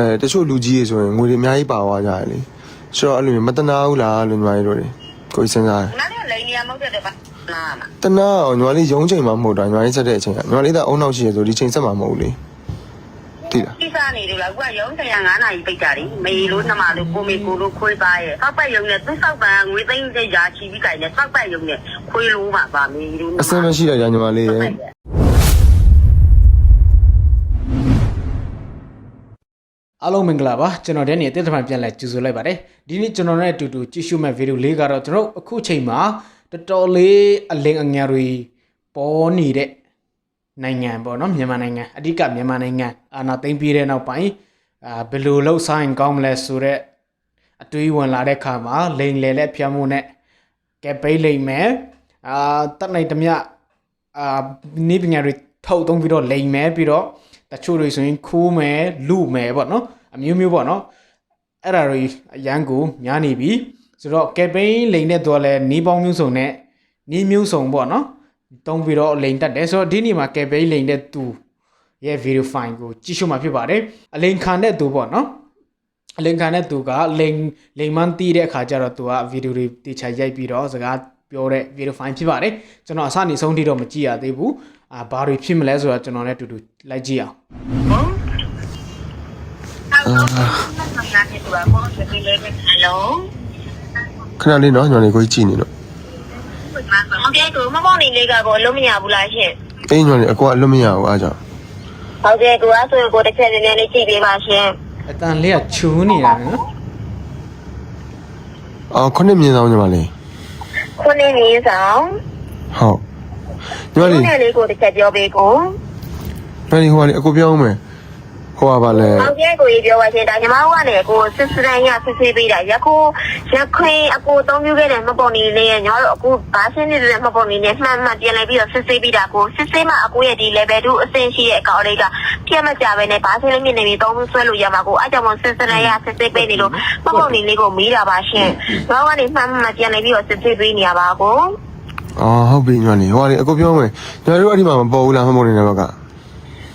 အဲတချို့လူကြီးတွေဆိုရင်ငွေတွေအများကြီးပါသွားကြတယ်လေဆိုတော့အဲ့လိုမျိုးမတနာဘူးလားလို့ညီမလေးတို့တွေကိုယ်စဉ်းစားတယ်နားလည်းလိန်နေရမဟုတ်တဲ့ပါနားမှာတနာအောင်ညီမလေးရုံးချိန်မှမဟုတ်တာညီမလေးဆက်တဲ့အချိန်ကညီမလေးကအုံနောက်ရှိရဆိုဒီချိန်ဆက်မှာမဟုတ်ဘူးလေတိလားကိစ္စနေတယ်လားအခုကရုံးဆိုင်ရ9နာရီပိတ်ကြတယ်မေလို့နှမလို့ကိုမေကိုလို့ခွေးပါရဲ့စောက်ပတ်ရုံနဲ့သူ့စောက်ပန်ငွေသိန်းတဲ့ရာချီပြီးကြတယ်စောက်ပတ်ရုံနဲ့ခွေးလို့ပါပါမေလို့အစင်မရှိတာကြာညီမလေးရဲ့ အားလုံးမင်္ဂလာပါကျွန်တော်ဒန်နီအသက်တမန်ပြန်လဲကြိုဆိုလိုက်ပါတယ်ဒီနေ့ကျွန်တော်နဲ့အတူတူကြည့်ရှုမဲ့ဗီဒီယိုလေးကတော့ကျွန်တော်အခုချိန်မှာတော်တော်လေးအလင်းအငယ်တွေပေါ်နေတဲ့နိုင်ငံပေါ့နော်မြန်မာနိုင်ငံအဓိကမြန်မာနိုင်ငံအာဏာသိမ်းပြီးတဲ့နောက်ပိုင်းအာဘယ်လိုလှုပ်ဆိုင်ကောင်းမလဲဆိုတော့အတွေးဝင်လာတဲ့ခါမှာလိန်လေလက်ဖျက်မှုနဲ့ကဲပိတ်လိမ့်မယ်အာတတ်နိုင်သမျှအာနေပညာတွေထုတ်သုံးပြီးတော့လိန်မယ်ပြီးတော့ တချို့တွေဆိုရင်ခိုးမယ်လူမယ်ပေါ့နော်အမျိုးမျိုးပေါ့နော်အဲ့ဒါတွေအရန်ကိုများနေပြီဆိုတော့ကက်ပိန်းလိန်တဲ့တော့လဲနီးပေါင်းမျိုးစုံနဲ့နီးမျိုးစုံပေါ့နော်တုံးပြီးတော့လိန်တက်တယ်ဆိုတော့ဒီနေ့မှာကက်ပိန်းလိန်တဲ့သူရဲ့ video file ကိုကြည့်ရှုမှာဖြစ်ပါတယ်အလိန်ခံတဲ့သူပေါ့နော်အလိန်ခံတဲ့သူကလိန်လိန်မန်းတီးတဲ့အခါကျတော့သူကဗီဒီယိုတွေတေချာရိုက်ပြီးတော့စကားပြောတဲ့ video file ဖြစ်ပါတယ်ကျွန်တော်အစနေဆုံးထိတော့မကြည့်ရသေးဘူး အာဘာတွေဖြစ်မလဲဆိုတော့ကျွန်တော်လည်းအတူတူလိုက်ကြည့်အောင်ဟုတ်အာနားနေတော့ဘောစပီလေးဟယ်လိုခဏလေးနော်ညီမလေးကိုကြီးကြည့်နေတော့ဟုတ်ကဲ့ကိုမမောင်နေလေးကကိုလုံးမရဘူးလားရှင်အေးညီမလေးအကွာအလွတ်မရဘူးအားကြောင့်ဟုတ်ကဲ့ကိုအဲ့ဆိုကိုတစ်ချက်နည်းနည်းလေးကြည့်ပေးပါရှင်အတန်လေးကချူးနေတာနော်အော်ခုနှစ်မြင်ဆောင်ညီမလေးခုနှစ်မြင်းဆောင်ဟုတ် ညီမလေးခုနှစ်လေးကိုတစ်ချက်ပြောပေးကိုညီမလေးဟိုကလေအကိုပြောင်းမယ်ဟိုကပါလဲဟုတ်ကဲ့ကိုကြီးပြောပါရှင်ဒါညီမတို့ကနေကိုစစ်စရန်ရစစ်ဆေးပေးတာရခိုရခွင်းအကိုသုံးမျိုးခဲ့တဲ့မပေါ်နေလေးညီမတို့အခုဘာရှင်းနေတဲ့မပေါ်နေနဲ့မှန်မှန်ပြန်လဲပြီးတော့စစ်ဆေးပေးတာကိုစစ်ဆေးမှအကိုရဲ့ဒီ level 2အဆင့်ရှိတဲ့အကောင့်လေးကပြတ်မကြပဲနဲ့ဘာရှင်းလေးမြင်နေပြီးသုံးမျိုးဆွဲလို့ရမှာကိုအဲ့ကြောင့်မို့စစ်စရန်ရစစ်ဆေးပေးနေလို့မပေါ်နေလေးကိုမေးတာပါရှင်ညီမတို့ကနေမှန်မှန်ပြန်လဲပြီးတော့စစ်ဆေးပေးနေရပါကို အော်ဟုတ်ပြီညီမလေးဟိုကလေအကိုပြောင်းမယ်ညီမတို့အဲ့ဒီမှာမပေါ်ဘူးလားမပေါ်နေတဲ့ဘက်က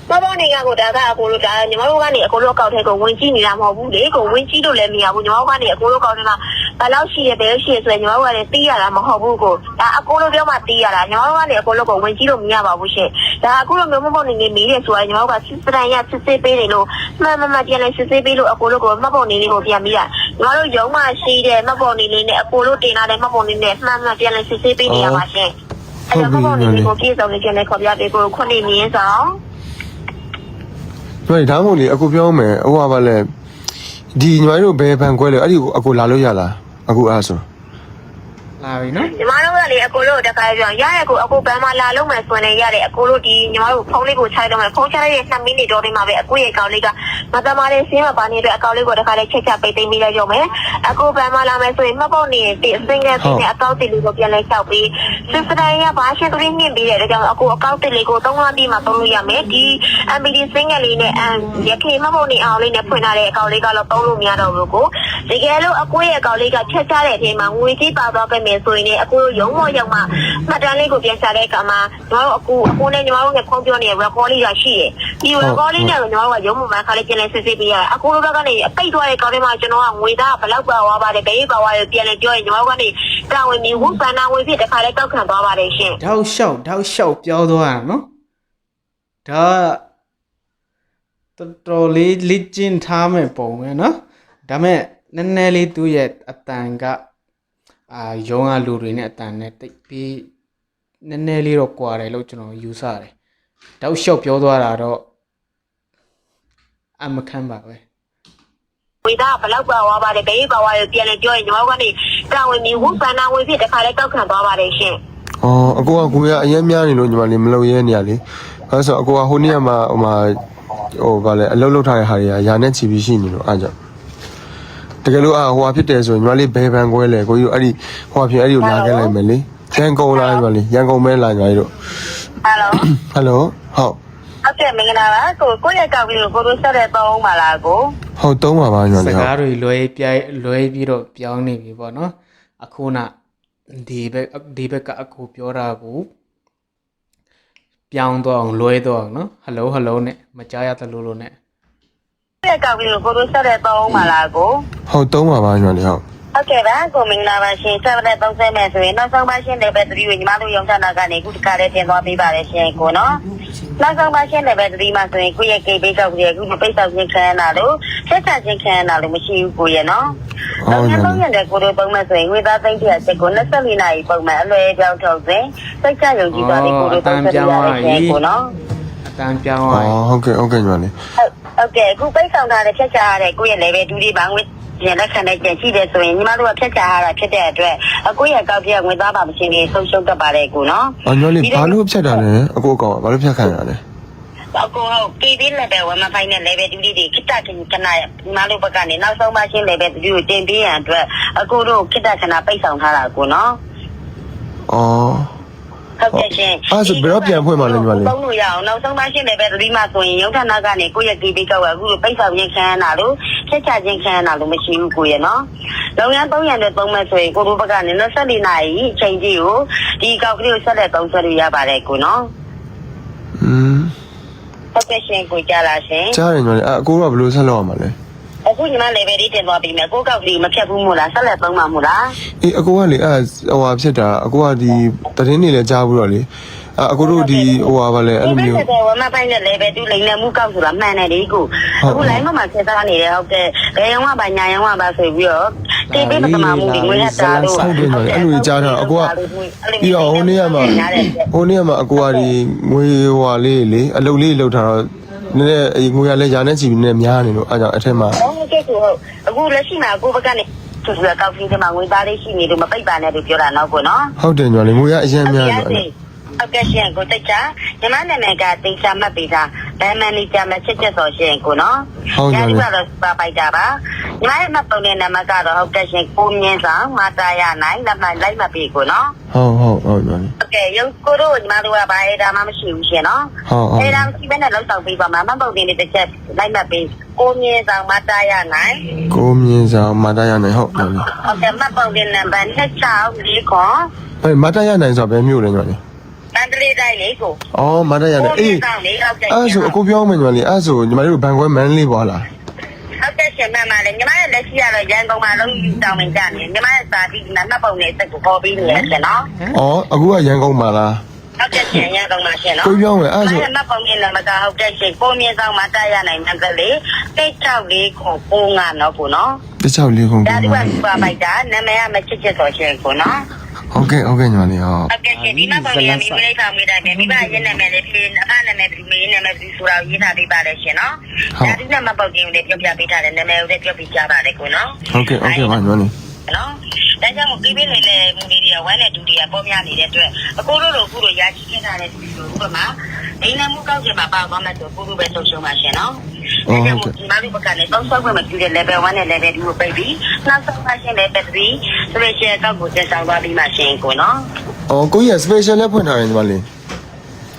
မပေါ်နေကကိုဒါကအကိုတို့ဒါညီမတို့ကနေအကိုတို့အကောက်ထဲကိုဝင်ကြည့်နေတာမဟုတ်ဘူးလေကိုဝင်ကြည့်လို့လည်းမရဘူးညီမတို့ကနေအကိုတို့အကောက်ထဲမှာဘယ်လောက်ရှိရဘယ်ရှိရဆိုရင်ညီမတို့ကလည်းသိရတာမဟုတ်ဘူးကိုဒါအကိုတို့ပြောမှသိရတာညီမတို့ကနေအကိုတို့ကိုဝင်ကြည့်လို့မရပါဘူးရှင်ဒါအခုလိုမျိုးမပေါ်နေနေမေးတယ်ဆိုရင်ညီမတို့ကစစ်စရန်ရစစ်စစ်ပေးနေလို့မှန်မှန်မှန်ပြန်လဲစစ်စစ်ပေးလို့အကိုတို့ကိုမပေါ်နေလေးကိုပြန်ပြီးတာညီမတို့ရုံးမှရှိတဲ့မပေါ်နေလေးနဲ့အကိုတို့တင်လာတဲ့မပေါ်နေနဲ့မှန်မှန်ပြန်လဲစစ်စစ်ပေးနေရပါရှင်အဲ့တော့မပေါ်နေလေးကိုပြေဆုံးနေပြန်လဲခေါ်ပြပေးကိုခုနှစ်မြင်းဆောင်ညီ မလေးဒါမှမဟုတ်လေအကိုပြောင်းမယ်ဟိုကပါလဲဒီညီမတို့ဘယ်ဘန်ခွဲလဲအဲ့ဒီကိုအကိုလာလို့ရလားအခုအားဆိုလာပြီနော်ညီမတို့က လေအကိုတို့တခါပြောရရကိုအကိုဘမ်းမလာလုံးမယ်ဆိုရင်လည်းရတယ်အကိုတို့ဒီညီမတို့ဖုန်းလေးကိုခြိုက်တော့မယ်ဖုန်းချလိုက်တဲ့2မိနစ်တော့ဒီမှာပဲအကိုရဲ့အကောင့်လေးကမတမားလေးဆင်းမပါနေတဲ့အတွက်အကောင့်လေးကိုတခါလေးချက်ချက်ပိတ်သိမ်းပြီးလိုက်ရုံပဲအကိုဘမ်းမလာမယ်ဆိုရင်မှတ်ပုံနေတဲ့စင်ကတင်တဲ့အကောင့်တစ်လေးကိုပြန်လဲလျှောက်ပြီးစစ်စတိုင်းရဘာရှင်းသူလေးမြင့်ပြီးတဲ့အတွက်ကြောင့်အကိုအကောင့်တစ်လေးကို3လပြီးမှသုံးလို့ရမယ်ဒီ MBD စင်ကလေးနဲ့အမ်ရခေမှတ်ပုံနေအောင်လေးနဲ့ဖွင့်ထားတဲ့အကောင့်လေးကတော့သုံးလို့မရတော့ဘူးကိုတကယ်လို့အကိုရဲ့အကောင့်လေးကချက်ချတဲ့အချိန်မှာငွေကြီးပါသွားခဲ့မယ်ဆိုရင်လည်းအကိုရုံးမော်ရောက်မှမှတ်တမ်းလေးကိုပြန်ချတဲ့အခါမှာညီမတို့အကူအကိုနဲ့ညီမတို့နဲ့ဖုန်းပြောနေတဲ့ record လေးကရှိတယ်ဒီ record လေးနဲ့ညီမတို့ကရုံးမော်မှာခါလေးပြန်လဲစစ်စစ်ပေးရတယ်အကိုတို့ဘက်ကနေအပိတ်သွားတဲ့ကောင်းထဲမှာကျွန်တော်ကငွေသားဘယ်လောက်ပါသွားပါတယ်ဘယ်ပါသွားတယ်ပြန်လဲပြောရင်ညီမတို့ကနေတာဝန်ပြီးဝုပန္နာငွေဖြစ်တစ်ခါလေးကောက်ခံသွားပါတယ်ရှင်တောက်လျှောက်တောက်လျှောက်ပြောသွားတာနော်ဒါတော်တော်လေးလက်ကျင့်ထားမယ်ပုံပဲနော်ဒါမဲ့နည်းနည်းလေးသူ့ရဲ့အတန်က အာရုံးကလူတွေနဲ့အတန်နဲ့တိတ်ပြီးနည်းနည်းလေးတော့ကွာတယ်လို့ကျွန်တော်ယူဆတယ်တောက်လျှောက်ပြောသွားတာတော့အမခံပါပဲဝေသားဘယ်လောက်ပါသွားပါတယ်ဘယ်ပါသွားတယ်ပြန်လဲပြောရင်ညီမတို့ကနေတာဝန်ပြီးဝုပန္နာငွေဖြစ်တစ်ခါလေးကောက်ခံသွားပါတယ်ရှင်အော်အကိုကကိုရအရင်များနေလို့ညီမလေးမလုပ်ရဲနေရလေအဲဆိုအကိုကဟိုနေ့ကမှဟိုမှာဟိုဗာလဲအလုပ်လုပ်ထားတဲ့ဟာတွေကယာနဲ့ချီပြီးရှိနေလို့အားကြောင့် တကယ်လို့အာဟိုဟာဖြစ်တယ်ဆိုရင်ညီမလေးဘယ်ဘန်ခွဲလဲကိုကြီးတို့အဲ့ဒီဟိုဟာဖြစ်အဲ့ဒီကိုလာခဲ့လိုက်မယ်လေရန်ကုန်လားညီမလေးရန်ကုန်မဲလာညီမလေးတို့ဟယ်လိုဟယ်လိုဟုတ်ဟုတ်ကဲ့မင်္ဂလာပါကိုကိုရဲ့ကောက်ကလေးကိုကိုတို့ဆက်တဲ့ပေါင်းပါလားကိုဟုတ်သုံးပါပါညီမစလေးဟုတ် ကားတွေလွဲပြိုင်လွဲပြီးတော့ပြောင်းနေပြီပေါ့နော်အခုနဒီဘက်ဒီဘက်ကအကူပြောတာကိုပြောင်းတော့အောင်လွဲတော့အောင်နော်ဟယ်လိုဟယ်လိုနဲ့မကြားရသလိုလိုနဲ့ တဲ့ကောက်ပြီးကိုတို့ဆက်တဲ့သုံးပါလားကိုဟုတ်သုံးပါပါညီမလေးဟုတ်ဟုတ်ကဲ့ပါကိုမင်္ဂလာပါရှင်ဆက်တဲ့သုံးဆဲမဲ့ဆိုရင်နောက်ဆုံးပါရှင်လည်းပဲသတိကိုညီမတို့ရုံချနာကနေအခုတခါလေးတင်သွားပေးပါရရှင်ကိုနော်နောက်ဆုံးပါရှင်လည်းပဲသတိမှဆိုရင်ကိုရဲ့ကိတ်ပိတ်ဆောက်ပြီးအခုပိတ်ဆောက်ခြင်းခံရတာလို့ဆက်ချခြင်းခံရတာလို့မရှိဘူးကိုရဲ့နော်ဟုတ်နောက်ညီမဆုံးလေးရက်တဲ့ကိုတို့ပုံမှန်ဆိုရင်ဝေသားသိန်းတစ်ချက်ကို24နာရီပုံမှန်အလွယ်ပြောင်းထုတ်စဉ်စိတ်ချယုံကြည်သွားပြီးကိုတို့သုံးဆက်ရတဲ့ရှင်ကိုနော်အ တန်းပြောင်းသွားရင် အော်ဟုတ်ကဲ့ဟုတ်ကဲ့ညီမလေးဟုတ်ဟုတ်ကဲ့အခုပိတ်ဆောင်ထားတဲ့ဖြတ်ချရတဲ့ကိုယ့်ရဲ့ level 2တွေဘာငွေရလက်ခံတဲ့ကြံရှိတယ်ဆိုရင်ညီမတို့ကဖြတ်ချရတာဖြစ်တဲ့အတွက်အခုယ့်ရဲ့ကောက်ပြငွေသားပါမရှင်ကြီးဆုံးရှုံးတတ်ပါတယ်ကိုနော် အော်ညီမလေးဘာလို့ဖြတ်တာလဲအကိုအကောင်ကဘာလို့ဖြတ်ခံရတာလဲအကိုဟုတ် KB level 1မဖိုင်နဲ့ level 2တွေခိတ္တခဏခဏညီမတို့ဘက်ကနေနောက်ဆုံးမှရှင်း level 2ကိုတင်ပေးရန်အတွက်အကိုတို့ခိတ္တခဏပိတ်ဆောင်ထားတာကိုနော် အော် ဟုတ်ကဲ့ရှင်အဲ့ဒါဆိုဘယ်တော့ပြန်ဖွင့်မှာလဲညီမလေးသုံးလို့ရအောင်နောက်ဆုံးမှရှင်း level 3မှာဆိုရင်ရုံထနာကနေကိုယ့်ရဲ့ KB ကောက်ကအခုလိုပိတ်ဆောင်ခြင်းခံရတာလို့ဖြတ်ချခြင်းခံရတာလို့မရှိဘူးကိုရဲ့နော်လုပ်ငန်း300နဲ့သုံးမဲ့ဆိုရင်ကိုတို့ဘက်ကနေ24နာရီအချိန်ကြီးကိုဒီကောက်ကလေးကိုဆက်လက်သုံးဆက်လို့ရပါတယ်ကိုနော်อืมဟုတ်ကဲ့ရှင်ကိုကြလာရှင်ကြားတယ်ညီမလေးအဲ့အကိုကဘယ်လိုဆက်လုပ်ရမှာလဲ အခုညီမ level လေးတင်သွားပြီမယ်ကိုကောက်ကလေးမဖြတ်ဘူးမို့လားဆက်လက်သုံးမှာမို့လားအေးအကိုကလေအဲ့ဟိုဟာဖြစ်တာအကိုကဒီတရင်နေလဲကြားဘူးတော့လေအဲ့အကိုတို့ဒီဟိုဟာဗာလဲအဲ့လိုမျိုးဒီဝမပိုင်းနဲ့ level 2လိမ့်နေမှုကောက်ဆိုတာမှန်တယ်လေကိုအခု line မှာဆက်စားနေတယ်ဟုတ်ကဲ့ဘယ်ရောကပါညာရောကပါဆိုပြီးတော့တေးပေးပထမမှုဒီငွေနဲ့တာလို့ဟုတ်တယ်ညီမလေးအဲ့လိုကြားတာအကိုကပြီးတော့ဟိုနေ့ကမှဟိုနေ့ကမှအကိုကဒီငွေဟိုဟာလေးလေအလုပ်လေးလောက်ထားတော့ နည်းနည်းအေးငွေရလဲရာနဲ့ချီပြီးနည်းနည်းများနေလို့အဲ့ကြောင့်အထက်မှာဟုတ်ကဲ့ကိုဟုတ်အခုလက်ရှိမှာကိုဘက်ကနေသူကကောက်ပြီးဒီမှာငွေသားလေးရှိနေလို့မပိတ်ပါနဲ့လို့ပြောတာတော့ကိုနော်ဟုတ်တယ်ညီမလေးငွေရအရင်များတယ် ဟုတ်ကဲ့ရှင်ကိုတက်ချာညီမနာမည်ကတင်ချာမှတ်ပေးတာဘယ်မန်နေဂျာမချက်ချက်ဆိုရှင်ကိုနော်ဒီကတော့ပါပိုက်တာပါညီမရဲ့မှတ်ပုံနဲ့နံပါတ်ကတော့ဟုတ်ကဲ့ရှင်ကိုမြင့်ဆောင်မတာရနိုင်လက်မှတ်လိုက်မှတ်ပေးကိုနော်ဟုတ်ဟုတ်ဟုတ်ညီမလေးဟုတ်ကဲ့ရုပ်ကိုတို့ညီမတို့ကဘာအဲဒါမှမရှိဘူးရှင်နော်ဟုတ်ဟုတ်အဲဒါမရှိဘဲနဲ့လောက်ဆောင်ပေးပါမှာမှတ်ပုံနဲ့တစ်ချက်လိုက်မှတ်ပေးကိုမြင့်ဆောင်မတာရနိုင်ကိုမြင့်ဆောင်မတရနိုင်ဟုတ်တယ်ဟုတ်ကဲ့မှတ်ပုံနဲ့နံပါတ်26ခွန်အဲမတရနိုင်ဆိုဘယ်မျိုးလဲညီမလေးတ န်တလေးတိုင်းလေးကိုအော်မတရနိုင်ကိုမြအေးင့်ဆောင်လေးဟုတ်ကဲ့အဲ့ဆိုအကိုပြောမှညီမလေးအဲ့ဆိုညီမလေးတို့ဘန်ခွဲမန်းလေးပွားလားဟုတ်ကဲ့ရှင်မှန်ပါလေညီမရဲ့လက်ရှိကတော့ရန်ကုန်မှာလုံးယူတောင်းပန်ကြနေညီမရဲ့စာတိကနတ်ပုံနဲ့စက်ကိုပေါ်ပြီးနေရရှင်နော်အော်အခုကရန်ကုန်မှာလားဟုတ်ကဲ့ရှင်ရန်ကုန်မှာရှင်နော်ကိုပြောမယ်အဲ့ဆိုနတ်ပုံနဲ့နမကဟုတ်ကဲ့ရှင်ကိုမြင့်ဆောင်မှာတာရနိုင်မှန်ကလေးတိတ်ချောက်လေးကိုပိုးငါနော်ကိုနော်တခြားလေးခုံဒါကိုဒီကစပါပိုက်တာနာမည်ကမချစ်ချစ်ဆိုရှင်ကိုနော် ဟုတ်ကဲ့ဟုတ်ကဲ့ညီမလေးဟုတ်ဟုတ်ကဲ့ရှင်ဒီမှာပုံရမိမိလေးဆောင်မိတိုင်းမိဘရဲ့နာမည်လေးဖြေအခနာမည်ပြီးမေးနာမည်ပြီးဆိုတာရေးထားပေးပါလေရှင်နော်ဒါဒီနဲ့မပုတ်ခြင်းလေးပြောပြပေးထားတယ်နာမည်ကိုလည်းပြောပြကြပါလေကိုနော်ဟုတ်ကဲ့ဟုတ်ကဲ့ပါညီမလေး နော်ဒါကြောင့်မို့ကိပေးလေလေမူလေးတွေကဝမ်းနဲ့ဒူတွေကပေါ်များနေတဲ့အတွက်အကိုတို့လိုအခုလိုရာချီခင်းထားတဲ့ဒီလိုဥပမာအိမ်နမှုကောက်ချင်မှာပါသွားမယ်ဆိုကိုတို့ပဲဆုံးရှုံးပါရှင်နော်ဒါကြောင့်မို့ဒီမှာဒီဘက်ကနေတောင်းဆောက်ခွင့်မပြုတဲ့ level 1နဲ့ level 2ကိုပိတ်ပြီးနောက်ဆုံးပါရှင် level 3 special ကောက်ကိုတက်ဆောင်သွားပြီးမှရှင်ကိုနော်အော်ကိုကြီးက special လည်းဖွင့်ထားတယ်ညီမလေး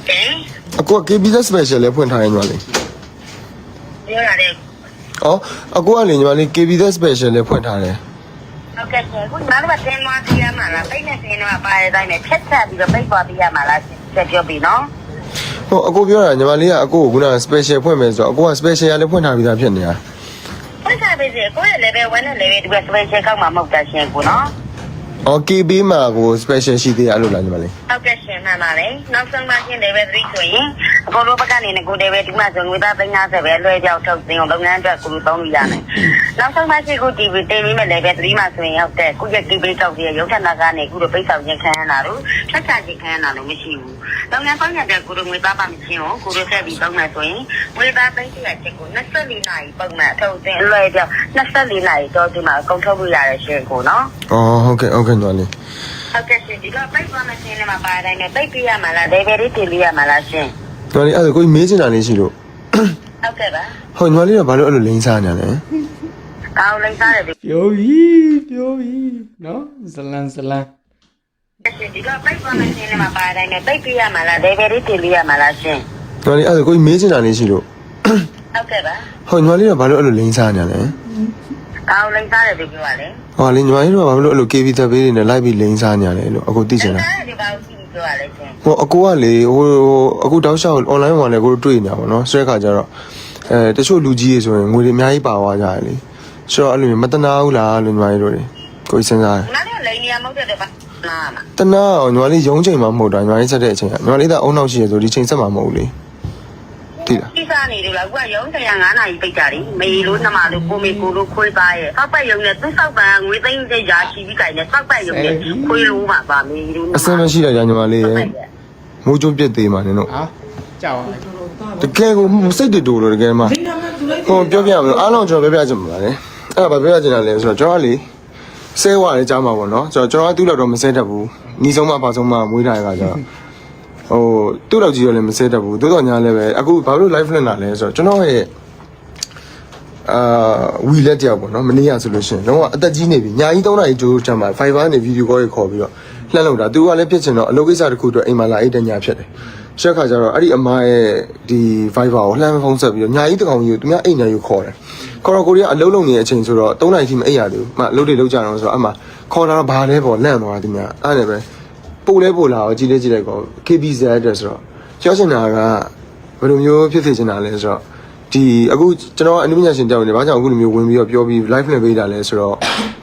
ဟင်အကိုက KBZ special လည်းဖွင့်ထားတယ်ညီမလေးပြောရတဲ့အော်အကိုကလေညီမလေး KBZ special လည်းဖွင့်ထားတယ် ဟုတ်ကဲ့ရှင်ခုနောက်တော့တင်သွားပြရမှာလားပိတ်နဲ့တင်တော့ပါတဲ့အတိုင်းနဲ့ဖြတ်ချက်ပြီးတော့ပိတ်သွားပြရမှာလားဆက်ပြောပြီးနော်ဟိုအကိုပြောတာညီမလေးကအကိုကခုနက special ဖွင့်မယ်ဆိုတော့အကိုက special လည်းဖွင့်ထားပြီးသားဖြစ်နေတာဆက်စားပေးစေကိုယ့်ရဲ့ level 1နဲ့ level 2က special ကောက်မှာမဟုတ်တာရှင်ကိုနော် အော် KB မှာကို special ရှိသေးတယ်အဲ့လိုလားညီမလေးဟုတ်ကဲ့ရှင်မှန်ပါလေနောက်ဆုံးမှရှင် level 3ဆိုရင်အကုန်လုံးဘက်ကနေကို level 2မှာဆိုငွေသား350ပဲလွှဲပြောက်ထုတ်တင်အောင်လုပ်ငန်းအတွက်ကိုသုံးလို့ရမယ်နောက်ဆုံးမှရှင်ကို TV တင်ပြီးမဲ့ level 3မှာဆိုရင်ဟုတ်တဲ့ကိုယ့်ရဲ့ KB ကောက်ပြီးရုပ်ထနာကနေကိုလိုပိတ်ဆောင်ခြင်းခံရတာလို့ချက်ချခြင်းခံရတာလို့မရှိဘူးလုပ်ငန်းပိုင်းတဲ့ကိုလိုငွေသားပါမချင်းကိုကိုလိုဆက်ပြီးသုံးမယ်ဆိုရင်ငွေသားသိန်း100ချက်ကို24နာရီပုံမှန်အထုတ်တင်အလွှဲပြောက်24နာရီတော့ဒီမှာအကုန်ထုတ်လို့ရတယ်ရှင်ကိုနော်အော်ဟုတ်ကဲ့ဟုတ်ကဲ့ညီမလေးဟုတ်ကဲ့ရှင်ဒီတော့ပိတ်သွားမယ်ရှင်လည်းမပါတိုင်းနဲ့ပိတ်ပြရမှာလား level လေးတင်ပြရမှာလားရှင်ညီမလေးအဲ့ဒါကိုကြီးမေးချင်တာလေးရှိလို့ဟုတ်ကဲ့ပါဟုတ်ညီမလေးကဘာလို့အဲ့လိုလိမ့်စားနေလဲကောင်းလိမ့်စားတယ်ဒီပြောပြီပြောပြီနော်ဇလန်ဇလန်ရှင်ဒီတော့ပိတ်သွားမယ်ရှင်လည်းမပါတိုင်းနဲ့ပိတ်ပြရမှာလား level လေးတင်ပြရမှာလားရှင်ညီမလေးအဲ့ဒါကိုကြီးမေးချင်တာလေးရှိလို့ဟုတ်ကဲ့ပါဟုတ်ညီမလေးကဘာလို့အဲ့လိုလိမ့်စားနေလဲ ကောင်းလိမ့်စားတယ်ဒီပြောပါလေဟောလေညီမလေးတို့ကဘာလို့အဲ့လို KB သက်ပေးနေလဲလိုက်ပြီးလိမ့်စားနေရလဲလို့အခုသိချင်တာစားတယ်ဒီပါဦးကြည့်ပြောပါလေရှင်ဟိုအကိုကလေဟိုဟိုအခုတောက်လျှောက် online ဝင်လေကိုတို့တွေ့နေတာပေါ့နော်ဆွဲခါကြတော့အဲတချို့လူကြီးတွေဆိုရင်ငွေတွေအများကြီးပါသွားကြတယ်လေဆိုတော့အဲ့လိုမျိုးမတနာဘူးလားလို့ညီမလေးတို့တွေကိုယ်စဉ်းစားတယ်နားလည်းလိန်နေရမဟုတ်တဲ့ပါနားမှာတနာအောင်ညီမလေးရုံးချိန်မှမဟုတ်တာညီမလေးဆက်တဲ့အချိန်ကညီမလေးကအုံနောက်ရှိရဆိုဒီချိန်ဆက်မှာမဟုတ်ဘူးလေ တိလားကိစ္စနေတယ်လားအခုကရုံးဆိုင်ရ9နာရီပိတ်ကြတယ်မေလို့နှမလို့ကိုမေကိုလို့ခွေးပါရဲ့စောက်ပတ်ရုံနဲ့သူ့စောက်ပန်ငွေသိန်းတဲ့ရာရှိပြီးကြတယ်စောက်ပတ်ရုံနဲ့ခွေးလို့ပါပါမေလို့အစင်မရှိတာကြာညီမလေးရဲ့မိုးကျုံပြစ်သေးမှာနင်တို့ဟာကြောက်အောင်တကယ်ကိုစိတ်တူလို့တကယ်မှဟိုပြောပြမလို့အားလုံးကျွန်တော်ပြောပြချင်ပါလေအဲ့ဒါဘာပြောပြချင်တာလဲဆိုတော့ကျွန်တော်ကလေဆဲဝါလေးကြားမှာပေါ့နော်ကျွန်တော်ကျွန်တော်ကသူ့လောက်တော့မဆဲတတ်ဘူးညီဆုံးမပါဆုံးမမွေးထားရတာကြတော့ ဟိုသူ့လောက်ကြီးရောလည်းမဆဲတတ်ဘူးတိုးတော်ညာလည်းပဲအခုဘာလို့ live လွှင့်တာလဲဆိုတော့ကျွန်တော်ရဲ့အာဝီလက်တယောက်ပေါ့နော်မနေ့ကဆိုလို့ရှိရင်တော့အသက်ကြီးနေပြီညာကြီး3နာရီကြိုးချမ်းမှာ Fiverr နဲ့ video call တွေခေါ်ပြီးတော့လှမ်းလို့တာသူကလည်းဖြစ်ချင်တော့အလုပ်ကိစ္စတစ်ခုအတွက်အိမ်မှာလာအိတ်တညာဖြစ်တယ်ရှက်ခါကျတော့အဲ့ဒီအမရဲ့ဒီ Fiverr ကိုလှမ်းဖုန်းဆက်ပြီးတော့ညာကြီးတကောင်ကြီးကိုသူများအိမ်ညာယူခေါ်တယ်ခေါ်တော့ကိုရီးယားအလုပ်လုပ်နေတဲ့အချိန်ဆိုတော့3နာရီထိမအိပ်ရသေးဘူးအမအလုပ်တွေလုပ်ကြတော့ဆိုတော့အမခေါ်တာတော့ဘာလဲပေါ့လန့်သွားတယ်သူများအဲ့ဒါပဲ ပို့လဲပို့လာတော့ကြည်လေးကြည်လိုက်ကော KBZ အတွက်ဆိုတော့ပြောချင်တာကဘယ်လိုမျိုးဖြစ်စေချင်တာလဲဆိုတော့ဒီအခုကျွန်တော်အနုပညာရှင်တောင်းနေဘာကြောင့်အခုလိုမျိုးဝင်ပြီးတော့ပြောပြီး live နဲ့ပေးတာလဲဆိုတော့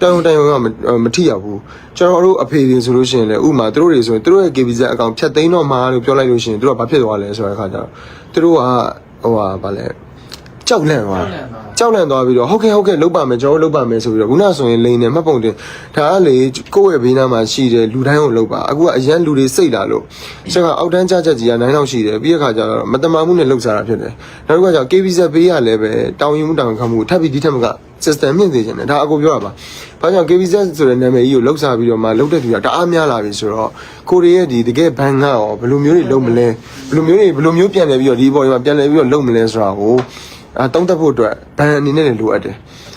တောင်းတိုင်ုံကမမထိရဘူးကျွန်တော်တို့အဖေတွေဆိုလို့ရှိရင်လည်းဥမာသူတို့တွေဆိုရင်သူတို့ရဲ့ KBZ အကောင့်ဖြတ်သိမ်းတော့မှာလို့ပြောလိုက်လို့ရှိရင်သူတို့ကဘာဖြစ်သွားလဲဆိုတဲ့အခါကျတော့သူတို့ကဟိုဟာဗာလဲ ကြောက်လန့်သွားကြောက်လန့်သွားပြီးတော့ဟုတ်ကဲ့ဟုတ်ကဲ့လုတ်ပါမယ်ကျွန်တော်တို့လုတ်ပါမယ်ဆိုပြီးတော့ခုနဆိုရင်လိန်နေမှတ်ပုံတင်ဒါကလေကိုယ့်ရဲ့ဘေးနားမှာရှိတဲ့လူတိုင်းကိုလုတ်ပါအခုကအရန်လူတွေစိတ်လာလို့ဆက်ကအောက်တန်းကြကြကြီးက9လောက်ရှိတယ်ပြီးတဲ့အခါကျတော့မတမာမှုနဲ့လှုပ်ရှားတာဖြစ်တယ်နောက်တစ်ခါကျတော့ KBZ ဘေးရလည်းပဲတောင်းရင်မှုတောင်းခံမှုထပ်ပြီးဒီထက်မက system မြင့်စေချင်တယ်ဒါအကိုပြောတာပါဘာကြောင့် KBZ ဆိုတဲ့နာမည်ကြီးကိုလှုပ်ရှားပြီးတော့မှလှုပ်တဲ့သူကတအားများလာပြီဆိုတော့ကိုရီးယားဒီတကယ်ဘန်ကရောဘယ်လိုမျိုးတွေလုပ်မလဲဘယ်လိုမျိုးတွေဘယ်လိုမျိုးပြန်လဲပြီးတော့ဒီဘော်တွေမှာပြန်လဲပြီးတော့လုပ်မလဲဆိုတာကို အဲတုံးသက်ဖို့အတွက်ဘန်အနေနဲ့လည်းလိုအပ်တယ်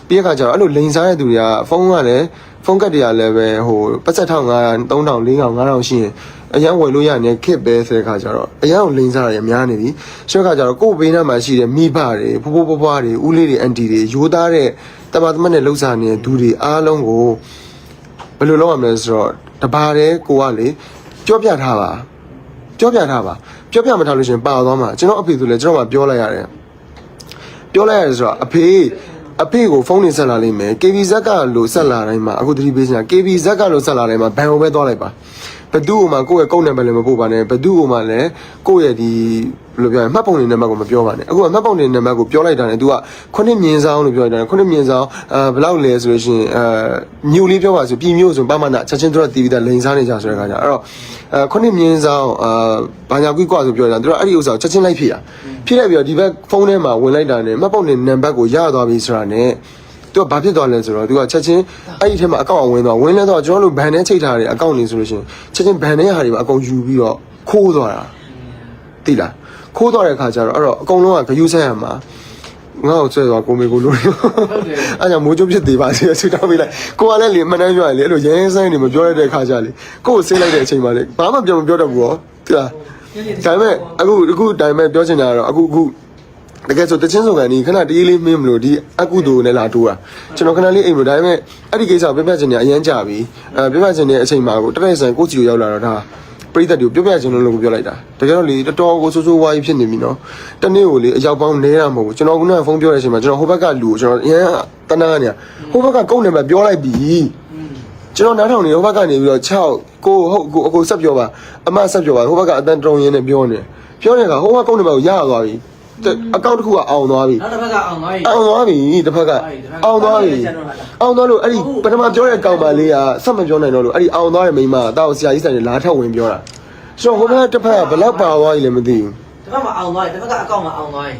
ပြီးတဲ့အခါကျတော့အဲ့လိုလိန်စားတဲ့သူတွေကဖုန်းကလည်းဖုန်းကတ်တွေကလည်းပဲဟိုပတ်သက်1500 3000 4000 5000ရှိရင်အရန်ဝယ်လို့ရရင်ခစ်ပဲဆိုတဲ့ခါကျတော့အရန်ကိုလိန်စားရတယ်အများနေပြီဆိုတဲ့ခါကျတော့ကိုယ့်ဘေးနားမှာရှိတဲ့မိဘတွေဖိုးဖိုးဖွားဖွားတွေဦးလေးတွေအန်တီတွေရိုးသားတဲ့တမသမတ်နဲ့လှုပ်ရှားနေတဲ့သူတွေအားလုံးကိုဘယ်လိုလုပ်ရမလဲဆိုတော့တပါးတဲ့ကိုကလေပြောပြထားပါပြောပြထားပါပြောပြမထားလို့ရှရင်ပါသွားမှာကျွန်တော်အဖေဆိုလဲကျွန်တော်မှပြောလိုက်ရတယ် ပြောလိုက်ရတယ်ဆိုတော့အဖေအဖေကိုဖုန်းနေဆက်လာလိမ့်မယ် KB ဇက်ကလို့ဆက်လာတိုင်းမှာအခုသတိပေးချင်တာ KB ဇက်ကလို့ဆက်လာတိုင်းမှာဘန်ကိုပဲသွားလိုက်ပါ ဘသူ့ဟိုမှာကိုယ့်ရဲ့ကုန်းနံပါတ်လည်းမပို့ပါနဲ့ဘသူ့ဟိုမှာလည်းကိုယ့်ရဲ့ဒီဘယ်လိုပြောရလဲမှတ်ပုံနေနံပါတ်ကိုမပြောပါနဲ့အခုကမှတ်ပုံနေနံပါတ်ကိုပြောလိုက်တာနဲ့ तू ကခုနှစ်မြင်ဆောင်လို့ပြောလိုက်တာခုနှစ်မြင်ဆောင်အဲဘယ်လောက်လဲဆိုလို့ရှိရင်အဲညိုလေးပြောပါဆိုပြည်မျိုးဆိုပါမနာချက်ချင်းတို့ကတီးပြီးသားလိန်စားနေကြဆိုတဲ့ခါကျအဲ့တော့အဲခုနှစ်မြင်ဆောင်အာဘာညာကွီကွာဆိုပြောလိုက်တာတို့ကအဲ့ဒီဥစ္စာကိုချက်ချင်းလိုက်ဖြစ်ရဖြစ်လိုက်ပြီးတော့ဒီဘက်ဖုန်းထဲမှာဝင်လိုက်တာနဲ့မှတ်ပုံနေနံပါတ်ကိုရသွားပြီဆိုတာနဲ့ သူကဘာဖြစ်သွားလဲဆိုတော့သူကချက်ချင်းအဲ့ဒီထဲမှာအကောင့်ဝင်သွားဝင်လဲတော့ကျွန်တော်တို့ဘန်နဲ့ချိတ်ထားတဲ့အကောင့်နေဆိုလို့ရှိရင်ချက်ချင်းဘန်နဲ့ဟာတွေမှာအကုန်ယူပြီးတော့ခိုးသွားတာသိလားခိုးသွားတဲ့အခါကျတော့အဲ့တော့အကုန်လုံးကဂယူးဆက်ရမှာငါ့ကိုဆွဲသွားကိုမေကိုလို့အဲ့ကြောင့်မိုးကျုပ်ဖြစ်သေးပါစေဆူတောင်းပေးလိုက်ကိုကလည်းလေမှန်တမ်းပြောရလေအဲ့လိုရဲရဲဆိုင်နေမပြောရတဲ့အခါကျလေကိုကိုဆင်းလိုက်တဲ့အချိန်မှာလေဘာမှပြောမပြောတတ်ဘူးရောသိလားဒါပေမဲ့အခုအခုဒါပေမဲ့ပြောချင်တာကတော့အခုအခု တကယ်ဆိုတချင်းစုံကန်ဒီခဏတရေးလေးမင်းမလို့ဒီအကုသိုလ်နဲ့လာတိုးတာကျွန်တော်ခဏလေးအိမ်လို့ဒါပေမဲ့အဲ့ဒီကိစ္စကိုပြပြချင်တယ်အရန်ကြပြီအဲပြပြချင်တဲ့အချိန်မှာကိုတရက်ဆန်ကိုချီကိုရောက်လာတော့ဒါပရိသတ်တွေကိုပြပြချင်လို့လို့ပြောလိုက်တာတကယ်တော့လေတော်တော်ကိုဆိုးဆိုးဝါးကြီးဖြစ်နေပြီနော်တနေ့ကိုလေအရောက်ပေါင်းနေတာမဟုတ်ဘူးကျွန်တော်ကဖုန်းပြောတဲ့အချိန်မှာကျွန်တော်ဟိုဘက်ကလူကိုကျွန်တော်အရန်တနာနေဟိုဘက်ကကုန်းနေမှာပြောလိုက်ပြီကျွန်တော်နားထောင်နေဟိုဘက်ကနေပြီးတော့6ကိုဟုတ်ကိုအကိုဆက်ပြောပါအမဆက်ပြောပါဟိုဘက်ကအတန်တုံရင်းနဲ့ပြောနေပြောနေတာဟိုဘက်ကုန်းနေမှာကိုရသွားပြီ အကောင့်တစ်ခုကအောင်သွားပြီနောက်တစ်ဖက်ကအောင်သွားပြီအောင်သွားပြီတစ်ဖက်ကအောင်သွားပြီအောင်သွားလို့အဲ့ဒီပထမပြောတဲ့ကောင်မလေးကဆက်မပြောနိုင်တော့လို့အဲ့ဒီအောင်သွားတဲ့မိန်းမတောက်ဆရာကြီးဆိုင်နဲ့လာထက်ဝင်ပြောတာဆိုတော့ဟိုဘက်တစ်ဖက်ကဘလောက်ပါသွားပြီလဲမသိဘူးတစ်ဖက်မှာအောင်သွားပြီတစ်ဖက်ကအကောင့်မှာအောင်သွားပြီ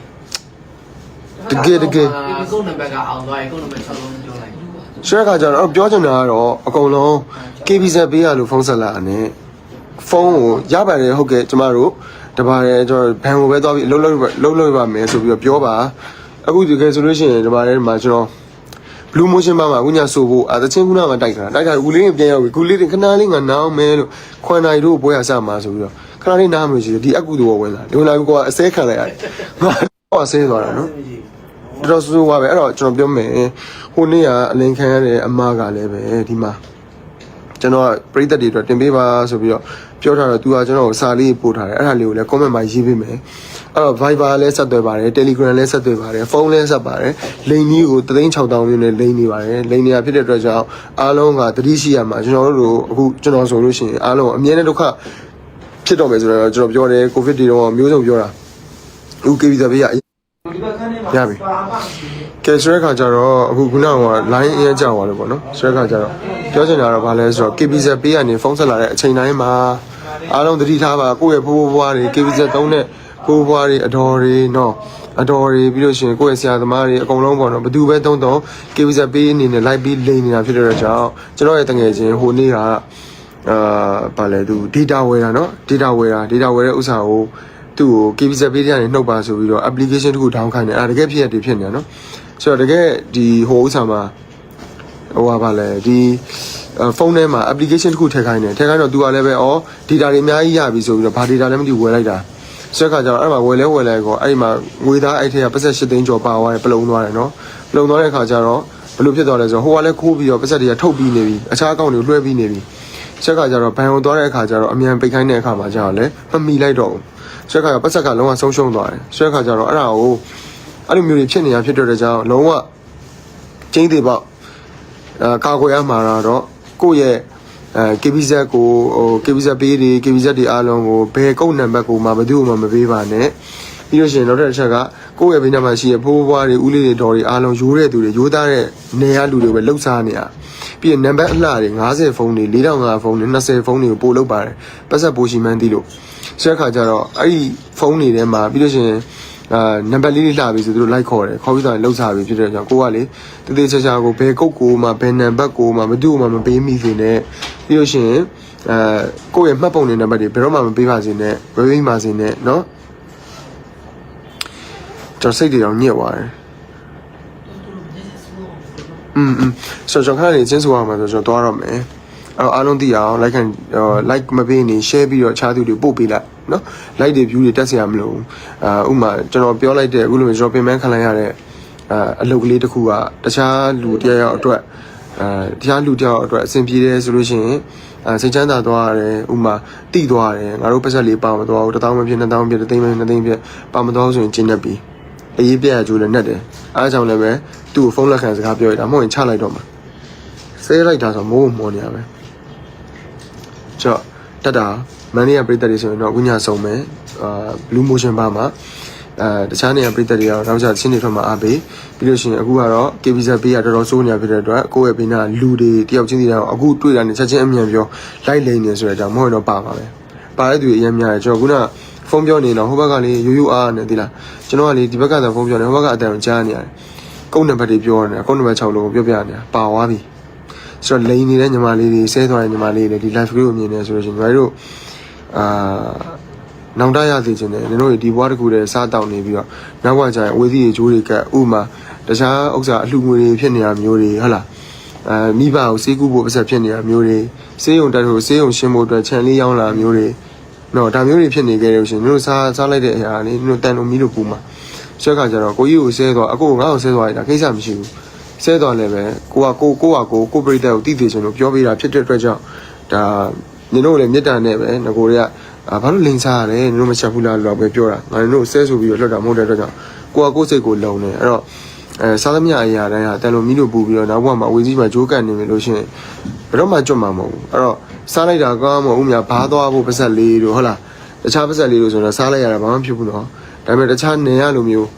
တကယ်တကယ်ဒီကုန်းနံပါတ်ကအောင်သွားပြီကုန်းနံပါတ်6လုံးပြောလိုက်ဆိုတဲ့အခါကျတော့ပြောချင်တာကတော့အကုန်လုံး KBZ ပေးရလို့ဖုန်းဆက်လာတယ်ဖုန်းကိုရပါတယ်ဟုတ်ကဲ့ကျမတို့ တပါတယ်ကျွန်တော်ဘန်ကိုပဲသွားပြီးလှုပ်လှုပ်လှုပ်လှုပ်ပါမယ်ဆိုပြီးတော့ပြောပါအခုဒီကယ်ဆိုလို့ရှိရင်ဒီပါတယ်မှာကျွန်တော် blue motion မှာအခုညဆိုဖို့အတချင်းခုနကတိုက်တာတိုက်တာကူလေးတွေပြန်ရောက်ပြီကူလေးတွေခဏလေးငါနောင်းမဲလို့ခွန်နိုင်တို့ပွဲရစမှာဆိုပြီးတော့ခဏလေးနားမလို့ရှိတယ်ဒီအကူတို့ဝင်လာဒီဝင်လာပြီးကိုကအစဲခံလိုက်ရတယ်ငါတော့ဆဲသွားတာနော်တော်တော်ဆိုးဆိုးပါပဲအဲ့တော့ကျွန်တော်ပြောမယ်ဟိုနေ့ကအလင်ခံရတဲ့အမကလည်းပဲဒီမှာ ကျွန်တော်ကပရိသတ်တွေအတွက်တင်ပေးပါဆိုပြီးတော့ပြောထားတော့ तू ကကျွန်တော်ကိုစာလေးပို့ထားတယ်အဲ့ဒါလေးကိုလည်း comment မှာရေးပေးမယ်အဲ့တော့ Viber လည်းဆက်သွယ်ပါတယ် Telegram လည်းဆက်သွယ်ပါတယ်ဖုန်းလည်းဆက်ပါတယ်လိန်ကြီးကို36000မျိုးနဲ့လိန်နေပါတယ်လိန်နေတာဖြစ်တဲ့အတွက်ကြောင့်အားလုံးကတတိရှိရမှာကျွန်တော်တို့အခုကျွန်တော်ဆိုလို့ရှိရင်အားလုံးအမြဲတမ်းဒုက္ခဖြစ်တော့မယ်ဆိုတော့ကျွန်တော်ပြောတယ်ကိုဗစ်တွေတော့မျိုးစုံပြောတာဦး KB တပေးရရပြီ ကဲဆိုတဲ့ခါကျတော့အခုခုနက line အရင်ကြောက်သွားလို့ပေါ့နော်ဆိုတဲ့ခါကျတော့ပြောချင်တာတော့ဘာလဲဆိုတော့ KBZ ပေးကနေဖုန်းဆက်လာတဲ့အချိန်တိုင်းမှာအားလုံးသတိထားပါကိုယ့်ရဲ့ဖိုးဖိုးဖွားတွေ KBZ သုံးတဲ့ဖိုးဖွားတွေအတော်တွေနော်အတော်တွေပြီးလို့ရှိရင်ကိုယ့်ရဲ့ဆရာသမားတွေအကုန်လုံးပေါ့နော်ဘယ်သူပဲသုံးတော့ KBZ ပေးအနေနဲ့ live ပြီးလိမ့်နေတာဖြစ်တဲ့အတွက်ကြောင့်ကျွန်တော်ရဲ့တငယ်ချင်းဟိုနေ့ကအာဘာလဲသူ data ဝယ်တာနော် data ဝယ်တာ data ဝယ်တဲ့ဥစ္စာကိုသူ့ကို KBZ ပေးတဲ့ကနေနှုတ်ပါဆိုပြီးတော့ application တခု down ခိုင်းတယ်အဲ့ဒါတကယ်ဖြစ်ရတဲ့ဖြစ်နေတာနော် ဆိုတော့တကယ်ဒီဟိုဥစ္စာမှာဟိုပါလဲဒီဖုန်းထဲမှာ application တခုထည့်ခိုင်းတယ်ထည့်ခိုင်းတော့သူကလည်းပဲဩ data တွေအများကြီးရပြီဆိုပြီးတော့ဘာ data လည်းမသိဘူးဝယ်လိုက်တာဆိုတဲ့ခါကျတော့အဲ့မှာဝယ်လဲဝယ်လဲကောအဲ့မှာငွေသားအဲ့ထက်ကပတ်သက်၈သိန်းကျော်ပါသွားတယ်ပလုံသွားတယ်နော်ပလုံသွားတဲ့ခါကျတော့ဘယ်လိုဖြစ်သွားလဲဆိုတော့ဟိုကလည်းခိုးပြီးတော့ပတ်သက်တွေကထုတ်ပြီးနေပြီအခြားအကောင့်တွေကိုလွှဲပြီးနေပြီစက်ကကြတော့ဘန်ကိုသွားတဲ့အခါကျတော့အမြန်ပိတ်ခိုင်းတဲ့အခါမှာကျတော့လေမမီလိုက်တော့ဘူးစက်ကပတ်ဆက်ကလုံးဝဆုံးရှုံးသွားတယ်ဆွဲခါကျတော့အဲ့ဒါကို အဲ့လိုမျိုးတွေဖြစ်နေတာဖြစ်တဲ့ကြောင့်လုံးဝကျင်းသေးပေါ့အဲကာကွယ်ရမှာတော့ကိုယ့်ရဲ့အဲ KBZ ကိုဟို KBZ ပေးတွေ KBZ တွေအားလုံးကိုဘယ်ကုတ်နံပါတ်ကိုမှဘယ်သူမှမပေးပါနဲ့ပြီးလို့ရှိရင်နောက်တစ်ချက်ကကိုယ့်ရဲ့ဘေးနားမှာရှိတဲ့ဖိုးဖွားတွေဦးလေးတွေတော်တွေအားလုံးရိုးတဲ့သူတွေရိုးသားတဲ့နေရလူတွေပဲလှုပ်ရှားနေတာပြီးရင်နံပါတ်အလှတွေ90ဖုန်းတွေ45ဖုန်းတွေ20ဖုန်းတွေကိုပို့လုပ်ပါတယ်ပတ်သက်ပို့ရှိမှန်းသိလို့ဆက်ခါကျတော့အဲ့ဒီဖုန်းတွေထဲမှာပြီးလို့ရှိရင် အာနံပါတ်လေးလေးလှပြီဆိုသူတို့လိုက်ခေါ်တယ်ခေါ်ပြီးတော့လှုပ်ရှားပြီဖြစ်တဲ့ကြောင့်ကိုကလေတသေးချာချာကိုဘယ်ကုတ်ကိုမှဘယ်နံပါတ်ကိုမှမတူမှမပေးမိစေနဲ့ပြီးလို့ရှိရင်အဲကိုယ့်ရဲ့မှတ်ပုံတွေနံပါတ်တွေဘယ်တော့မှမပေးပါစေနဲ့ဝေးဝေးပါစေနဲ့เนาะကျွန်တော်စိတ်တွေတော့ညစ်သွားတယ်อืมอืมဆိုတော့ကျွန်တော်ခဏလေးချင်းဆိုရမှာဆိုတော့ကျွန်တော်သွားတော့မယ် အဲ့အားလုံးသိအောင် like and like မပေးနေ share ပြီးတော့အခြားသူတွေပို့ပေးလိုက်နော် like တွေ view တွေတက်စရာမလိုဘူးအာဥမာကျွန်တော်ပြောလိုက်တဲ့အခုလိုမျိုးကျွန်တော်ပင်ပန်းခံလိုက်ရတဲ့အာအလုပ်ကလေးတစ်ခုကတခြားလူတယောက်ယောက်အတွက်အာတခြားလူတယောက်အတွက်အဆင်ပြေတယ်ဆိုလို့ရှိရင်အာစိတ်ချမ်းသာသွားရတယ်ဥမာတိသွားတယ်ငါတို့ပတ်သက်လေးပါမသွားဘူးတစ်သောင်းမဖြစ်နှစ်သောင်းမဖြစ်တစ်သိန်းမနှစ်သိန်းဖြစ်ပါမသွားဆိုရင်ကျဉ်းတတ်ပြီအရေးပြရကျိုးလည်းနဲ့တယ်အားကြောင့်လည်းပဲသူ့ကိုဖုန်းလက်ခံစကားပြောရတာမဟုတ်ရင်ချလိုက်တော့မှာဆဲလိုက်တာဆိုမိုးမော်နေရပဲ ကြော့တက်တာမန်နီယာပြည်သက်တွေဆိုရင်တော့အခုညဆုံးမယ်အာ blue motion ဘာမှာအဲတခြားနေရာပြည်သက်တွေကတော့နောက်ကျချင်းတွေထွက်မှာအားပေးပြီးလို့ရှိရင်အခုကတော့ KBZ ပေးရတော်တော်စိုးနေရဖြစ်တဲ့အတွက်ကိုယ့်ရဲ့ဘေးနာလူတွေတယောက်ချင်းစီတိုင်းအခုတွေ့တာနဲ့ချက်ချင်းအမြန်ပြောလိုက်လိမ့်နေဆိုတဲ့အကြောင်းမဟုတ်ရင်တော့ပါပါပဲပါတဲ့သူတွေအများများတယ်ကျွန်တော်ခုနဖုန်းပြောနေတော့ဟိုဘက်ကလေရိုးရိုးအားနဲ့ဒီလားကျွန်တော်ကလေဒီဘက်ကသာဖုန်းပြောနေဟိုဘက်ကအတန်ကိုကြားနေရတယ်ကုန်းနံပါတ်တွေပြောနေတာကုန်းနံပါတ်6လုံးကိုပြောပြနေတာပါသွားပြီ ဆိုတော့လိန်နေတဲ့ညီမလေးတွေဆဲသွားတဲ့ညီမလေးတွေဒီ live ကိုမြင်နေဆိုလို့ရှိရင်ညီမတို့အာနောင်တရစေခြင်းနဲ့နင်တို့ဒီဘွားတစ်ခုတည်းစားတောက်နေပြီးတော့နောက်ဘွားကျရင်အဝေးသီးတွေဂျိုးတွေကဥမာတခြားဥစ္စာအလှငွေတွေဖြစ်နေတာမျိုးတွေဟုတ်လားအဲမိဘကိုစေးကူဖို့ပတ်သက်ဖြစ်နေတာမျိုးတွေစေးရုံတက်ဖို့စေးရုံရှင်းဖို့အတွက်ခြံလေးရောင်းလာမျိုးတွေနော်ဒါမျိုးတွေဖြစ်နေကြတယ်ရှင်နင်တို့စားစားလိုက်တဲ့အရာလေးနင်တို့တန်လို့မီးလို့ပူမှာဆွဲခါကျတော့ကိုကြီးကိုဆဲသွားအကိုကငါ့ကိုဆဲသွားရတာကိစ္စမရှိဘူး ဆဲသွားလည်းပဲကိုကကိုကိုကကိုကိုပရိသတ်ကိုတည်တည်ချင်လို့ပြောပေးတာဖြစ်တဲ့အတွက်ကြောင့်ဒါနင်တို့လည်းမေတ္တာနဲ့ပဲငကိုတွေကအာဘာလို့လိန်စားရလဲနင်တို့မချက်ဘူးလားလို့ပဲပြောတာငါနင်တို့ဆဲဆိုပြီးတော့လွတ်တာမဟုတ်တဲ့အတွက်ကြောင့်ကိုကကိုစိတ်ကိုလုံနေအဲ့တော့အဲစားသမျှအရာတိုင်းဟာတန်လို့မီးလို့ပူပြီးတော့နောက်ဘဝမှာအဝေးကြီးမှာဂျိုးကန်နေမယ်လို့ရှိရင်ဘယ်တော့မှကြွတ်မှာမဟုတ်ဘူးအဲ့တော့စားလိုက်တာကောင်းမဟုတ်ဘူးများဘာသွားဖို့ပတ်ဆက်လေးတို့ဟုတ်လားတခြားပတ်ဆက်လေးတို့ဆိုတော့စားလိုက်ရတာဘာမှဖြစ်ဘူးနော်ဒါပေမဲ့တခြားနေရလိုမျိုး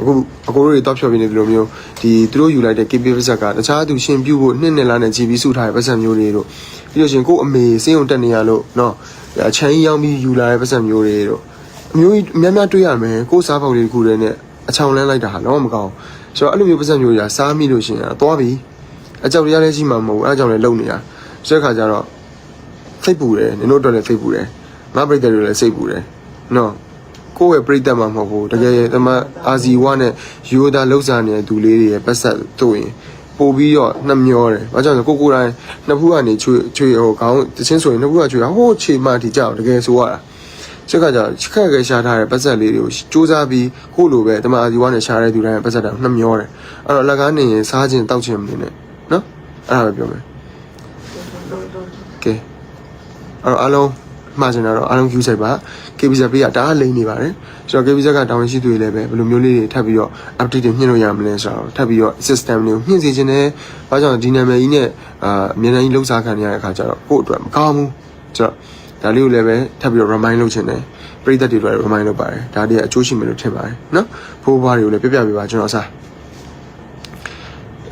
အခုအကိုတို့တွေတောက်ဖြော်ပြနေတယ်လို့မျိုးဒီသူတို့ယူလိုက်တဲ့ KP ပတ်ဆက်ကတခြားသူရှင်ပြုတ်ဖို့နှစ်နှစ်လားနဲ့ GB စုထားတဲ့ပတ်ဆက်မျိုးတွေတို့ပြီးလို့ရှိရင်ကို့အမေစင်းုံတက်နေရလို့နော်အချမ်းကြီးရောက်ပြီးယူလာတဲ့ပတ်ဆက်မျိုးတွေတို့အမျိုးကြီးအများများတွေ့ရမယ်ကို့စားပေါက်လေးတစ်ခုတည်းနဲ့အချောင်လန်းလိုက်တာဟာတော့မကောင်းဆိုတော့အဲ့လိုမျိုးပတ်ဆက်မျိုးတွေကစားမိလို့ရှိရင်သွားပြီအကြောက်တရားလည်းရှိမှာမဟုတ်ဘူးအဲ့အကြောင်းလည်းလုံနေတာဆိုတဲ့ခါကျတော့စိတ်ပူတယ်နင်တို့အတွက်လည်းစိတ်ပူတယ်ငါပြိတ္တတွေလည်းစိတ်ပူတယ်နော် ကိုယ့်ရဲ့ပြိတ္တမှာမဟုတ်ဘူးတကယ်တမအာဇီဝနဲ့ယူဒါလှုပ်ရှားနေတဲ့သူလေးတွေရဲ့ပတ်ဆက်တို့ရင်ပို့ပြီးတော့နှမျောတယ်။ဘာကြောင့်လဲကိုကိုယ်တိုင်နှစ်ဖူးကနေချွေချွေဟိုခေါင်းတချင်းဆိုရင်နှစ်ဖူးကချွေဟိုးခြေမထိကြောက်တကယ်ဆိုရတာ။ချက်ကကြချက်ကခဲရှားထားတဲ့ပတ်ဆက်လေးတွေကိုစူးစမ်းပြီးကိုလိုပဲတမအာဇီဝနဲ့ရှားတဲ့သူတိုင်းပတ်ဆက်တာနှမျောတယ်။အဲ့တော့လက်ကားနေရင်စားခြင်းတောက်ခြင်းမနေနဲ့နော်။အဲ့ဒါပဲပြောမယ်။ကဲအဲ့တော့အားလုံးမှားချင်တာတော့အားလုံး queue ဆိုင်ပါ KBZ ပေးကတအားလိမ့်နေပါတယ်ဆိုတော့ KBZ ကတောင်းရှိသူတွေလည်းပဲဘယ်လိုမျိုးလေးတွေထပ်ပြီးတော့ update တွေမြင့်လို့ရမလဲဆိုတော့ထပ်ပြီးတော့ system တွေကိုမြင့်စေခြင်းနဲ့ဘာကြောင့်ဒီနာမည်ကြီးနဲ့အာအမြဲတမ်းကြီးလှုပ်ရှားခံနေရတဲ့အခါကျတော့ကိုယ့်အတွက်မကောင်းဘူးဆိုတော့ဒါလေးကိုလည်းပဲထပ်ပြီးတော့ remind လုပ်ခြင်းနဲ့ပရိသတ်တွေအတွက် remind လုပ်ပါတယ်ဒါတွေကအကျိုးရှိမယ်လို့ထင်ပါတယ်နော်ဖိုးဘွားတွေကိုလည်းပြပြပေးပါကျွန်တော်စား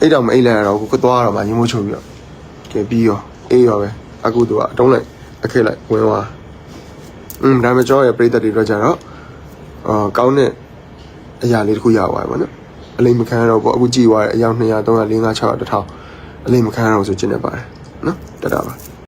အဲ့တော့မအိတ်လိုက်ရတော့ကိုသွားရတော့မှညီမိုးချုပ်ပြီးတော့ကဲပြီးရောအေးရောပဲအခုတော့အတုံးလိုက်အခက်လိုက်ဝင်သွား อืมဒါပေမဲ့ကျွန်တော်ရဲ့ပရိသတ်တွေအတွက်ကျတော့အာကောင်းတဲ့အရာလေးတစ်ခုရသွားပြီပေါ့နော်အလိမ်မခံရတော့ပေါ့အခုကြည်သွားတယ်အယောက်200 300 400 500 600 1000အလိမ်မခံရတော့ဆိုကျင်းနေပါတယ်နော်တတ်တာပါ